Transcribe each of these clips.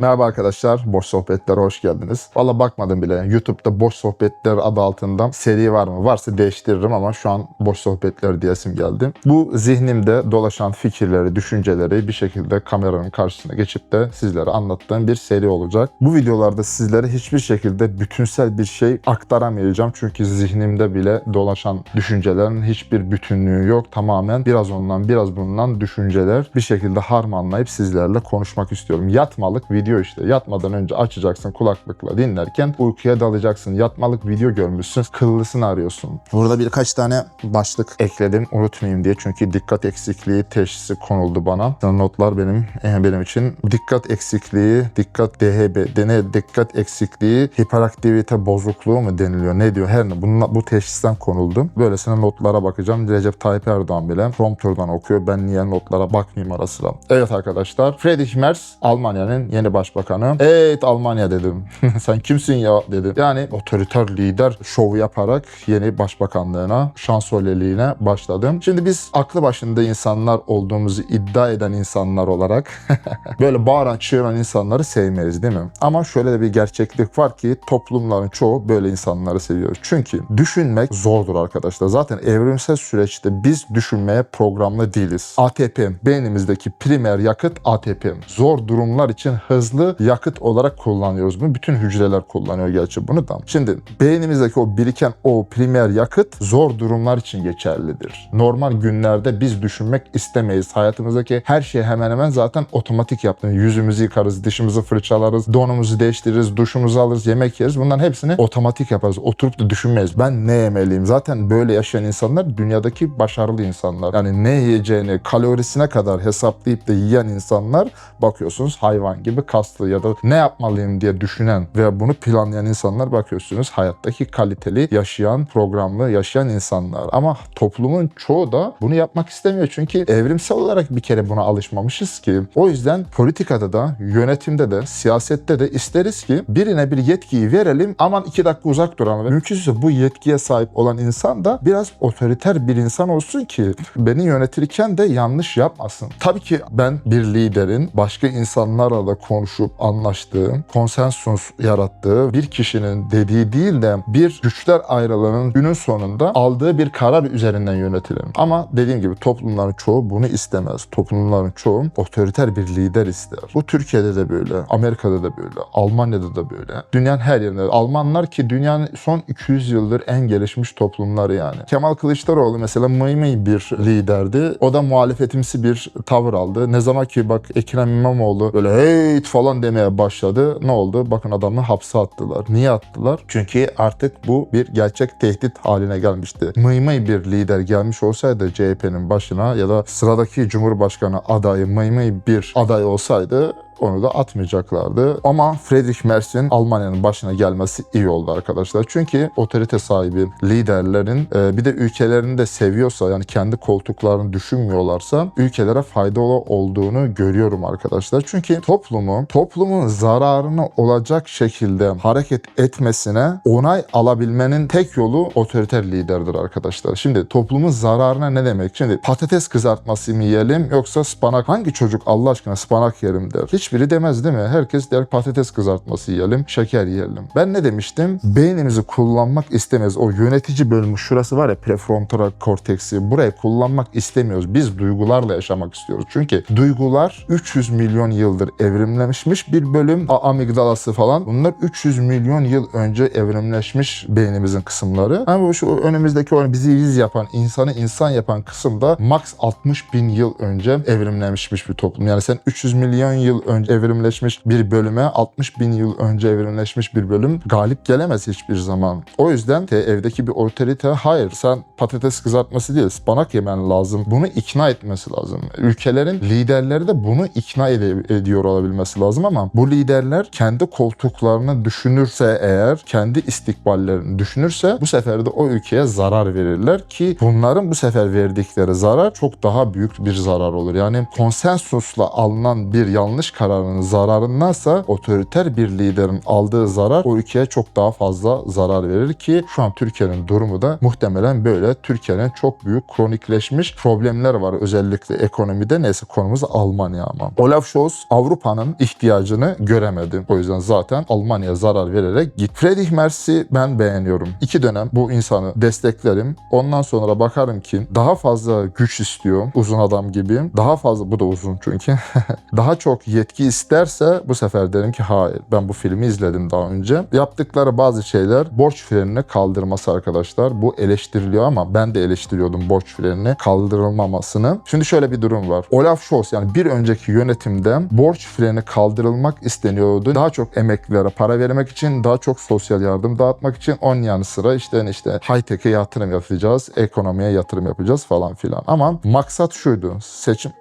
Merhaba arkadaşlar, Boş Sohbetlere hoş geldiniz. Valla bakmadım bile. YouTube'da Boş Sohbetler adı altında seri var mı? Varsa değiştiririm ama şu an Boş Sohbetler diyesim geldi. Bu zihnimde dolaşan fikirleri, düşünceleri bir şekilde kameranın karşısına geçip de sizlere anlattığım bir seri olacak. Bu videolarda sizlere hiçbir şekilde bütünsel bir şey aktaramayacağım. Çünkü zihnimde bile dolaşan düşüncelerin hiçbir bütünlüğü yok. Tamamen biraz ondan biraz bundan düşünceler bir şekilde harmanlayıp sizlerle konuşmak istiyorum. Yatmalık video işte. Yatmadan önce açacaksın kulaklıkla dinlerken uykuya dalacaksın. Yatmalık video görmüşsün. Kıllısını arıyorsun. Burada birkaç tane başlık ekledim unutmayayım diye. Çünkü dikkat eksikliği teşhisi konuldu bana. Notlar benim eh, benim için dikkat eksikliği, dikkat DHB, dene dikkat eksikliği, hiperaktivite bozukluğu mu deniliyor? Ne diyor? Her ne? Bununla, bu teşhisten konuldu. Böylesine notlara bakacağım. Recep Tayyip Erdoğan bile prompterdan okuyor. Ben niye notlara bakmayayım ara. Evet arkadaşlar. Friedrich Merz Almanya'nın yeni başbakanı. Evet Almanya dedim. Sen kimsin ya dedim. Yani otoriter lider şovu yaparak yeni başbakanlığına, şansölyeliğine başladım. Şimdi biz aklı başında insanlar olduğumuzu iddia eden insanlar olarak böyle bağıran çığıran insanları sevmeyiz değil mi? Ama şöyle de bir gerçeklik var ki toplumların çoğu böyle insanları seviyor. Çünkü düşünmek zordur arkadaşlar. Zaten evrimsel süreçte biz düşünmeye programlı değiliz. ATP, beynimizdeki primer yakıt ATP. Zor durumlar için hızlı yakıt olarak kullanıyoruz. Bunu bütün hücreler kullanıyor gerçi bunu da. Şimdi beynimizdeki o biriken o primer yakıt zor durumlar için geçerlidir. Normal günlerde biz düşünmek istemeyiz. Hayatımızdaki her şey hemen hemen zaten otomatik yaptığımız. Yüzümüzü yıkarız, dişimizi fırçalarız, donumuzu değiştiririz, duşumuzu alırız, yemek yeriz. Bunların hepsini otomatik yaparız. Oturup da düşünmeyiz. Ben ne yemeliyim? Zaten böyle yaşayan insanlar dünyadaki başarılı insanlar. Yani ne yiyeceğini kalorisine kadar hesaplayıp da yiyen insanlar bakıyorsunuz hayvan gibi kaslı ya da ne yapmalıyım diye düşünen ve bunu planlayan insanlar bakıyorsunuz hayattaki kaliteli yaşayan, programlı yaşayan insanlar. Ama toplumun çoğu da bunu yapmak istemiyor. Çünkü evrimsel olarak bir kere buna alışmamışız ki. O yüzden politikada da, yönetimde de, siyasette de isteriz ki birine bir yetkiyi verelim aman iki dakika uzak duralım. Ve Mümkünse bu yetkiye sahip olan insan da biraz otoriter bir insan olsun ki beni yönetirken de yanlış yapmasın. Tabii ki ben bir liderin başka insanlarla da konuşup anlaştığı, konsensus yarattığı bir kişinin dediği değil de bir güçler ayrılığının günün sonunda aldığı bir karar üzerinden yönetilir. Ama dediğim gibi toplumların çoğu bunu istemez. Toplumların çoğu otoriter bir lider ister. Bu Türkiye'de de böyle, Amerika'da da böyle, Almanya'da da böyle. Dünyanın her yerinde. Almanlar ki dünyanın son 200 yıldır en gelişmiş toplumları yani. Kemal Kılıçdaroğlu mesela mıy mıy bir liderdi. O da muhalefetimsi bir tavır aldı. Ne zaman ki bak Ekrem İmamoğlu böyle hey falan demeye başladı. Ne oldu? Bakın adamı hapse attılar. Niye attılar? Çünkü artık bu bir gerçek tehdit haline gelmişti. Mıy mıy bir lider gelmiş olsaydı CHP'nin başına ya da sıradaki Cumhurbaşkanı adayı mıy mıy bir aday olsaydı onu da atmayacaklardı. Ama Friedrich Merz'in Almanya'nın başına gelmesi iyi oldu arkadaşlar. Çünkü otorite sahibi liderlerin e, bir de ülkelerini de seviyorsa yani kendi koltuklarını düşünmüyorlarsa ülkelere faydalı olduğunu görüyorum arkadaşlar. Çünkü toplumu toplumun zararına olacak şekilde hareket etmesine onay alabilmenin tek yolu otoriter liderdir arkadaşlar. Şimdi toplumun zararına ne demek? Şimdi patates kızartması mı yiyelim yoksa spanak hangi çocuk Allah aşkına spanak yerim der. Hiçbiri demez değil mi? Herkes der patates kızartması yiyelim, şeker yiyelim. Ben ne demiştim? Beynimizi kullanmak istemez. O yönetici bölümü şurası var ya prefrontal korteksi. Burayı kullanmak istemiyoruz. Biz duygularla yaşamak istiyoruz. Çünkü duygular 300 milyon yıldır evrimleşmiş bir bölüm. A- amigdalası falan. Bunlar 300 milyon yıl önce evrimleşmiş beynimizin kısımları. Ama şu önümüzdeki o bizi biz yapan, insanı insan yapan kısımda max 60 bin yıl önce evrimleşmiş bir toplum. Yani sen 300 milyon yıl önce evrimleşmiş bir bölüme 60 bin yıl önce evrimleşmiş bir bölüm galip gelemez hiçbir zaman. O yüzden te, evdeki bir otorite hayır sen patates kızartması değil ıspanak yemen lazım. Bunu ikna etmesi lazım. Ülkelerin liderleri de bunu ikna ede- ediyor olabilmesi lazım ama bu liderler kendi koltuklarını düşünürse eğer kendi istikballerini düşünürse bu sefer de o ülkeye zarar verirler ki bunların bu sefer verdikleri zarar çok daha büyük bir zarar olur. Yani konsensusla alınan bir yanlış karar kararının zararındansa otoriter bir liderin aldığı zarar o ülkeye çok daha fazla zarar verir ki şu an Türkiye'nin durumu da muhtemelen böyle. Türkiye'nin çok büyük kronikleşmiş problemler var özellikle ekonomide. Neyse konumuz Almanya ama. Olaf Scholz Avrupa'nın ihtiyacını göremedi. O yüzden zaten Almanya'ya zarar vererek git. Friedrich Merz'i ben beğeniyorum. İki dönem bu insanı desteklerim. Ondan sonra bakarım ki daha fazla güç istiyor uzun adam gibi. Daha fazla bu da uzun çünkü. daha çok yetki isterse bu sefer derim ki hayır ben bu filmi izledim daha önce. Yaptıkları bazı şeyler borç frenini kaldırması arkadaşlar. Bu eleştiriliyor ama ben de eleştiriyordum borç frenini kaldırılmamasını. Şimdi şöyle bir durum var. Olaf Scholz yani bir önceki yönetimde borç freni kaldırılmak isteniyordu. Daha çok emeklilere para vermek için, daha çok sosyal yardım dağıtmak için onun yanı sıra işte işte high tech'e yatırım yapacağız, ekonomiye yatırım yapacağız falan filan. Ama maksat şuydu. Seçim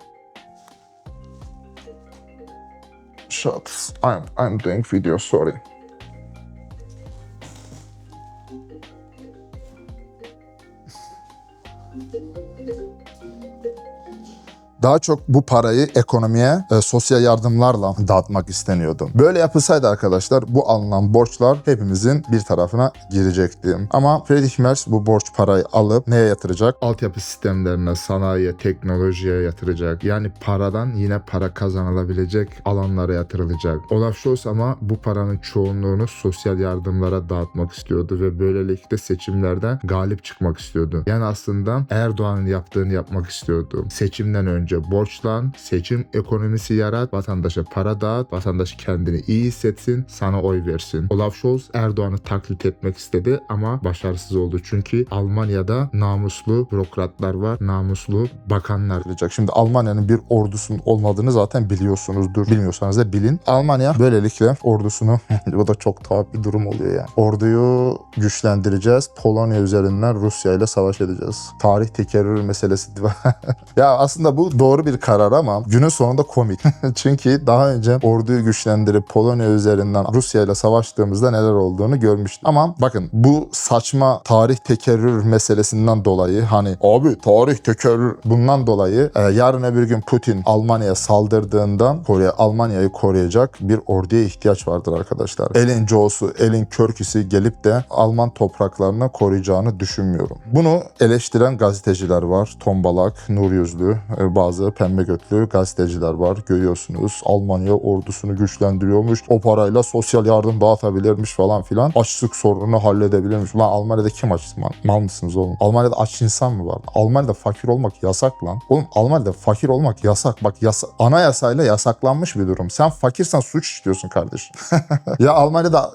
Shots. I'm I'm doing video, sorry. Daha çok bu parayı ekonomiye e, sosyal yardımlarla dağıtmak isteniyordu. Böyle yapılsaydı arkadaşlar bu alınan borçlar hepimizin bir tarafına girecekti. Ama Friedrich Merz bu borç parayı alıp neye yatıracak? Altyapı sistemlerine, sanayiye, teknolojiye yatıracak. Yani paradan yine para kazanılabilecek alanlara yatırılacak. Olaf Scholz ama bu paranın çoğunluğunu sosyal yardımlara dağıtmak istiyordu ve böylelikle seçimlerden galip çıkmak istiyordu. Yani aslında Erdoğan'ın yaptığını yapmak istiyordu. Seçimden önce önce borçlan, seçim ekonomisi yarat, vatandaşa para dağıt, vatandaş kendini iyi hissetsin, sana oy versin. Olaf Scholz Erdoğan'ı taklit etmek istedi ama başarısız oldu. Çünkü Almanya'da namuslu bürokratlar var, namuslu bakanlar. Şimdi Almanya'nın bir ordusunun olmadığını zaten biliyorsunuzdur. Bilmiyorsanız da bilin. Almanya böylelikle ordusunu, bu da çok tuhaf bir durum oluyor yani. Orduyu güçlendireceğiz. Polonya üzerinden Rusya ile savaş edeceğiz. Tarih tekerrür meselesi. ya aslında bu doğru bir karar ama günün sonunda komik. Çünkü daha önce orduyu güçlendirip Polonya üzerinden Rusya ile savaştığımızda neler olduğunu görmüştüm. Ama bakın bu saçma tarih tekerrür meselesinden dolayı hani abi tarih tekerrür bundan dolayı e, yarın öbür gün Putin Almanya'ya saldırdığında Kore Almanya'yı koruyacak bir orduya ihtiyaç vardır arkadaşlar. Elin Joe'su, elin Körküsü gelip de Alman topraklarını koruyacağını düşünmüyorum. Bunu eleştiren gazeteciler var. Tombalak, Nur Yüzlü, e, bazı pembe götlü gazeteciler var. Görüyorsunuz Almanya ordusunu güçlendiriyormuş. O parayla sosyal yardım dağıtabilirmiş falan filan. Açlık sorununu halledebilirmiş. Lan Almanya'da kim aç? Mal, mal mısınız oğlum? Almanya'da aç insan mı var? Almanya'da fakir olmak yasak lan. Oğlum Almanya'da fakir olmak yasak. Bak yasa anayasayla yasaklanmış bir durum. Sen fakirsen suç işliyorsun kardeşim. ya Almanya'da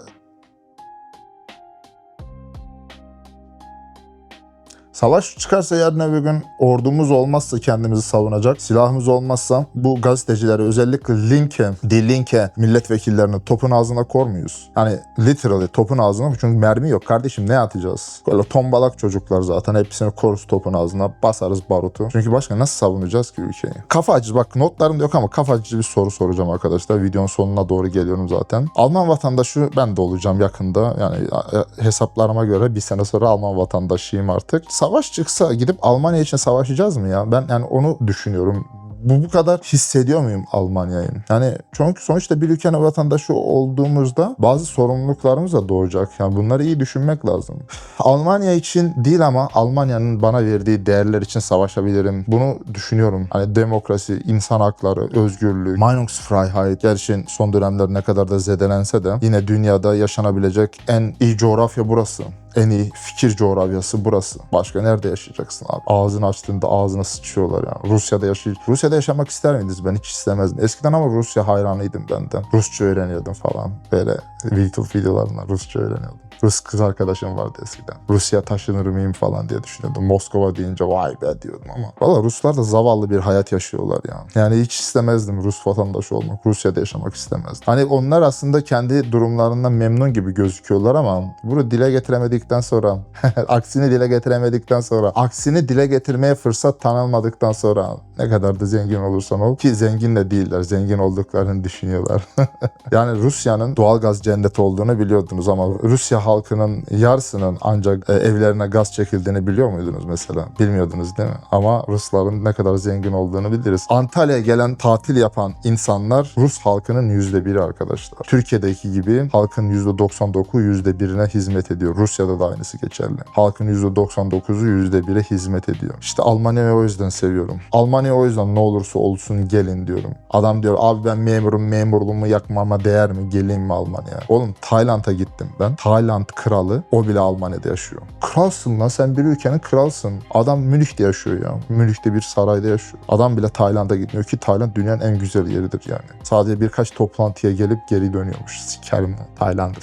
Savaş çıkarsa yarın öbür gün ordumuz olmazsa kendimizi savunacak, silahımız olmazsa bu gazetecileri özellikle Linke, Die Linke milletvekillerini topun ağzına kor muyuz? Hani literally topun ağzına çünkü mermi yok kardeşim ne atacağız? Böyle tombalak çocuklar zaten hepsini koruz topun ağzına basarız barutu. Çünkü başka nasıl savunacağız ki ülkeyi? Kafa açıcı bak notlarımda yok ama kafa açıcı bir soru soracağım arkadaşlar. Videonun sonuna doğru geliyorum zaten. Alman vatandaşı ben de olacağım yakında. Yani e, hesaplarıma göre bir sene sonra Alman vatandaşıyım artık savaş çıksa gidip Almanya için savaşacağız mı ya? Ben yani onu düşünüyorum bu bu kadar hissediyor muyum Almanya'yı? Yani çünkü sonuçta bir ülkenin vatandaşı olduğumuzda bazı sorumluluklarımız da doğacak. Yani bunları iyi düşünmek lazım. Almanya için değil ama Almanya'nın bana verdiği değerler için savaşabilirim. Bunu düşünüyorum. Hani demokrasi, insan hakları, özgürlük, Meinungsfreiheit gerçi son dönemler ne kadar da zedelense de yine dünyada yaşanabilecek en iyi coğrafya burası en iyi fikir coğrafyası burası. Başka nerede yaşayacaksın abi? Ağzını açtığında ağzına sıçıyorlar yani. Rusya'da yaşay Rusya'da yaşamak ister miydiniz? Ben hiç istemezdim. Eskiden ama Rusya hayranıydım ben de. Rusça öğreniyordum falan. Böyle YouTube videolarından Rusça öğreniyordum. Rus kız arkadaşım vardı eskiden. Rusya taşınır mıyım falan diye düşünüyordum. Moskova deyince vay be diyordum ama. Valla Ruslar da zavallı bir hayat yaşıyorlar yani. Yani hiç istemezdim Rus vatandaşı olmak. Rusya'da yaşamak istemezdim. Hani onlar aslında kendi durumlarından memnun gibi gözüküyorlar ama bunu dile getiremedikten sonra, aksini dile getiremedikten sonra, aksini dile getirmeye fırsat tanınmadıktan sonra ne kadar da zengin olursan ol ki zengin de değiller. Zengin olduklarını düşünüyorlar. yani Rusya'nın doğalgaz cennet olduğunu biliyordunuz ama Rusya halkının yarısının ancak e, evlerine gaz çekildiğini biliyor muydunuz mesela? Bilmiyordunuz değil mi? Ama Rusların ne kadar zengin olduğunu biliriz. Antalya'ya gelen tatil yapan insanlar Rus halkının yüzde biri arkadaşlar. Türkiye'deki gibi halkın yüzde 99'u yüzde birine hizmet ediyor. Rusya'da da aynısı geçerli. Halkın yüzde 99'u yüzde bire hizmet ediyor. İşte Almanya'yı o yüzden seviyorum. Almanya o yüzden ne olursa olsun gelin diyorum. Adam diyor abi ben memurum memurluğumu yakmama değer mi? Geleyim mi Almanya'ya? Oğlum Tayland'a gittim ben. Tayland kralı o bile Almanya'da yaşıyor. Kralsın lan sen bir ülkenin kralsın. Adam Münih'te yaşıyor ya. Münih'te bir sarayda yaşıyor. Adam bile Tayland'a gitmiyor ki Tayland dünyanın en güzel yeridir yani. Sadece birkaç toplantıya gelip geri dönüyormuş. Sikerim lan.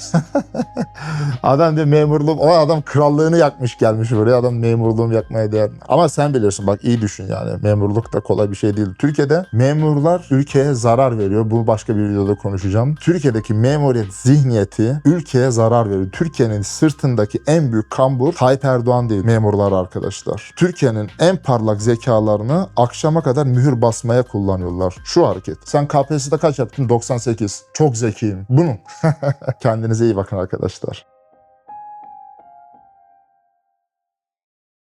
Adam bir memurluğum. O adam krallığını yakmış gelmiş buraya. Adam memurluğumu yakmaya değer? Ama sen bilirsin bak iyi düşün yani. Memurluk da kolay bir şey değil. Türkiye'de memurlar ülkeye zarar veriyor. Bu başka bir videoda konuşacağım. Türkiye'deki memuriyet zihniyeti ülkeye zarar veriyor. Türkiye'nin sırtındaki en büyük kambur Tayyip Erdoğan değil memurlar arkadaşlar. Türkiye'nin en parlak zekalarını akşama kadar mühür basmaya kullanıyorlar. Şu hareket. Sen KPSS'de kaç yaptın? 98. Çok zekiyim. Bunu. Kendinize iyi bakın arkadaşlar.